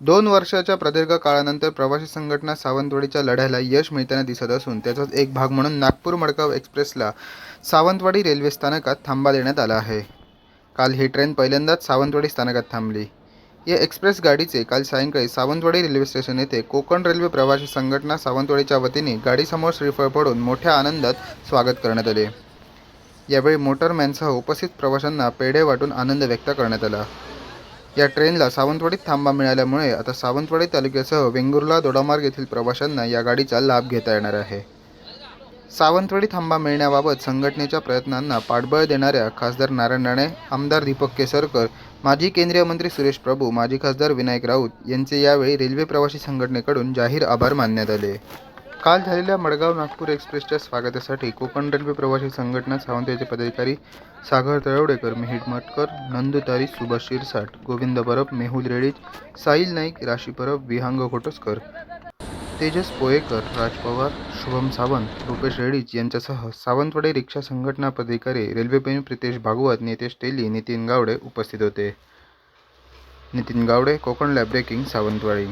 दोन वर्षाच्या प्रदीर्घ काळानंतर प्रवासी संघटना सावंतवाडीच्या लढ्याला यश मिळताना दिसत असून त्याचाच एक भाग म्हणून नागपूर मडगाव एक्सप्रेसला सावंतवाडी रेल्वे स्थानकात थांबा देण्यात आला आहे. काल ही ट्रेन पहिल्यांदाच सावंतवाडी स्थानकात थांबली. या एक्सप्रेस गाडीचे काल सायंकाळी सावंतवाडी रेल्वे स्टेशन येथे कोकण रेल्वे प्रवासी संघटना सावंतवाडीच्या वतीने गाडीसमोर श्रीफळ पडून मोठ्या आनंदात स्वागत करण्यात आले. यावेळी मोटरमॅनसह उपस्थित प्रवाशांना पेढे वाटून आनंद व्यक्त करण्यात आला. या ट्रेनला सावंतवाडीत थांबा मिळाल्यामुळे आता सावंतवाडी तालुक्यासह वेंगुर्ला दोडामार्ग येथील प्रवाशांना या गाडीचा लाभ घेता येणार आहे. सावंतवाडी थांबा मिळण्याबाबत संघटनेच्या प्रयत्नांना पाठबळ देणाऱ्या खासदार नारायण राणे आमदार दीपक केसरकर माजी केंद्रीय मंत्री सुरेश प्रभू माजी खासदार विनायक राऊत यांचे यावेळी रेल्वे प्रवासी संघटनेकडून जाहीर आभार मानण्यात आले. काल झालेल्या मडगाव नागपूर एक्सप्रेसच्या स्वागतासाठी कोकण रेल्वे प्रवासी संघटना सावंतवाडीचे पदाधिकारी सागर तळवडेकर मिहिट मटकर नंदुतारी सुभाष शिरसाट गोविंद परब मेहुल रेडीज साहिल नाईक राशी परब विहांग घोटसकर तेजस पोयेकर राज पवार शुभम सावंत रुपेश रेडीज यांच्यासह सावंतवाडी रिक्षा संघटना पदाधिकारी रेल्वेप्रेमी प्रितेश भागवत नितेश तेली नितीन गावडे उपस्थित होते. Nitin Gawade Konkan lab breaking Sawantwadi.